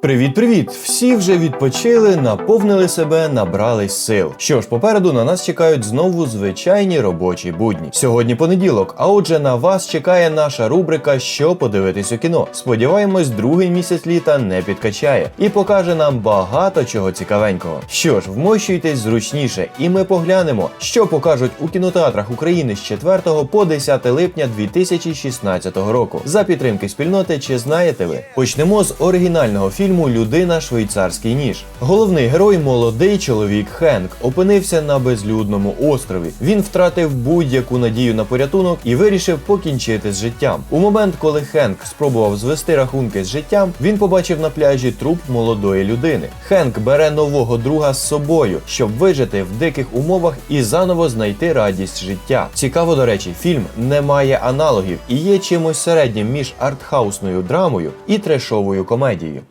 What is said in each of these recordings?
Привіт-привіт! Всі вже відпочили, наповнили себе, набрались сил. Що ж, попереду на нас чекають знову звичайні робочі будні. Сьогодні понеділок, а отже, на вас чекає наша рубрика Що подивитись у кіно. Сподіваємось, другий місяць літа не підкачає і покаже нам багато чого цікавенького. Що ж, вмощуйтесь зручніше, і ми поглянемо, що покажуть у кінотеатрах України з 4 по 10 липня 2016 року. За підтримки спільноти, чи знаєте ви? Почнемо з оригінального фільму Людина швейцарський ніж. Головний герой, молодий чоловік Хенк, опинився на безлюдному острові. Він втратив будь-яку надію на порятунок і вирішив покінчити з життям. У момент, коли Хенк спробував звести рахунки з життям, він побачив на пляжі труп молодої людини. Хенк бере нового друга з собою, щоб вижити в диких умовах і заново знайти радість життя. Цікаво, до речі, фільм не має аналогів і є чимось середнім між артхаусною драмою і трешовою комедією.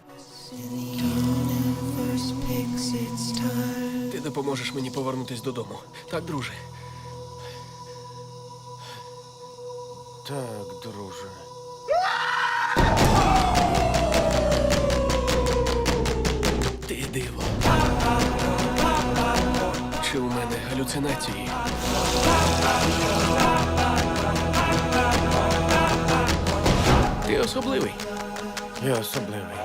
Допоможеш мені повернутись додому. Так, друже. Так, друже. Ти диво. Чи у мене галюцинації? Ти особливий. Я особливий.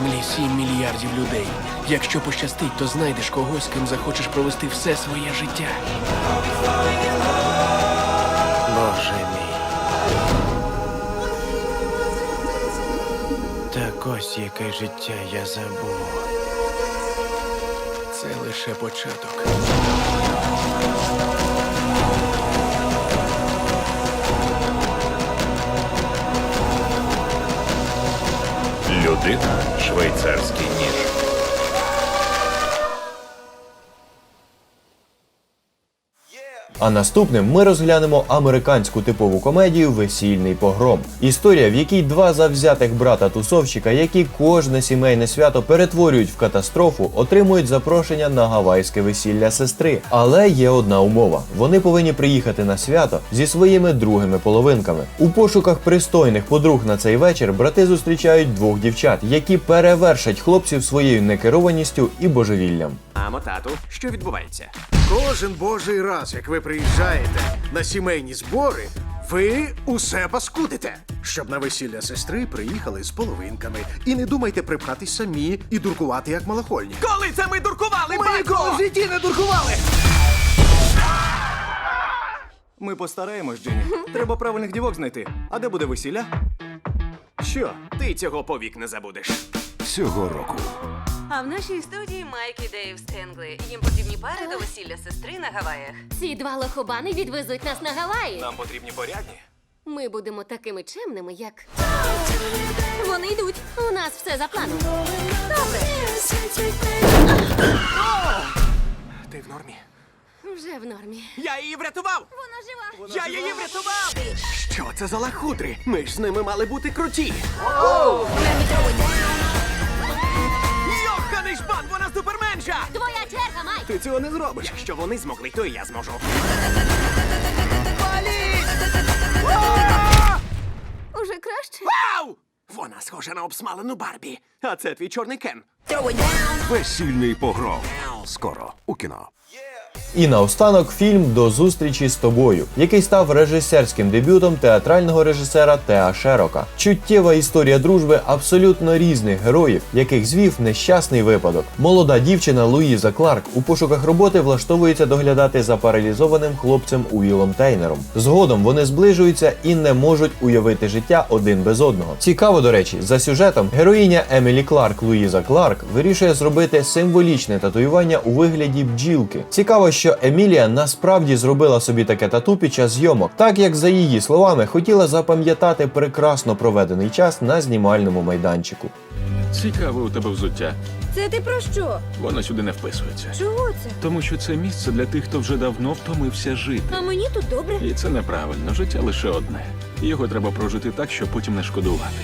Землі 7 мільярдів людей. Якщо пощастить, то знайдеш когось, з ким захочеш провести все своє життя. Боже мій. Так ось яке життя я забув. Це лише початок. Людина швейцарський ніж. А наступним ми розглянемо американську типову комедію Весільний погром. Історія, в якій два завзятих брата тусовщика, які кожне сімейне свято перетворюють в катастрофу, отримують запрошення на гавайське весілля сестри. Але є одна умова: вони повинні приїхати на свято зі своїми другими половинками. У пошуках пристойних подруг на цей вечір брати зустрічають двох дівчат, які перевершать хлопців своєю некерованістю і божевіллям. Мамо, тату, що відбувається? Кожен божий раз, як ви приїжджаєте на сімейні збори, ви усе паскудите. Щоб на весілля сестри приїхали з половинками. І не думайте припхатись самі і дуркувати як малохольні. Коли це ми дуркували, Ми ніколи в житті не дуркували! Ми постараємось, Джині. Треба правильних дівок знайти. А де буде весілля? Що? Ти цього повік не забудеш. Цього року А в нашій студії Майк і Дейв Стенглі. Їм потрібні пари до весілля сестри на Гаваях. Ці два лохобани відвезуть нас на Гаваї. Нам потрібні порядні. Ми будемо такими чемними, як. Вони йдуть. У нас все за планом. Добре. Ти в нормі? Вже в нормі. Я її врятував! Вона жива. Я її врятував! Що це за лахудри? Ми ж з ними мали бути круті. Йоханий Ти цього не зробиш. Якщо вони змогли, то і я зможу. Уже краще. Вау! Вона схожа на обсмалену Барбі. А це твій чорний кен. весільний погром. Скоро у кіно. І наостанок фільм До зустрічі з тобою, який став режисерським дебютом театрального режисера Теа Шерока. Чуттєва історія дружби абсолютно різних героїв, яких звів нещасний випадок. Молода дівчина Луїза Кларк у пошуках роботи влаштовується доглядати за паралізованим хлопцем Уілом Тейнером. Згодом вони зближуються і не можуть уявити життя один без одного. Цікаво, до речі, за сюжетом героїня Емілі Кларк Луїза Кларк вирішує зробити символічне татуювання у вигляді бджілки. Цікаво, що Емілія насправді зробила собі таке тату під час зйомок, так як за її словами хотіла запам'ятати прекрасно проведений час на знімальному майданчику. Цікаве у тебе взуття. Це ти про що? Воно сюди не вписується. Чого це? Тому що це місце для тих, хто вже давно втомився жити. А мені тут добре. І це неправильно. Життя лише одне. Його треба прожити так, щоб потім не шкодувати.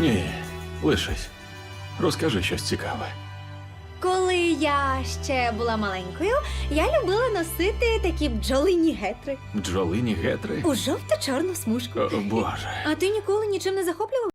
Ні, лишись. Розкажи щось цікаве. Коли я ще була маленькою, я любила носити такі бджолині гетри Бджолині гетри. у жовто-чорну смужку. О, Боже. А ти ніколи нічим не захоплював?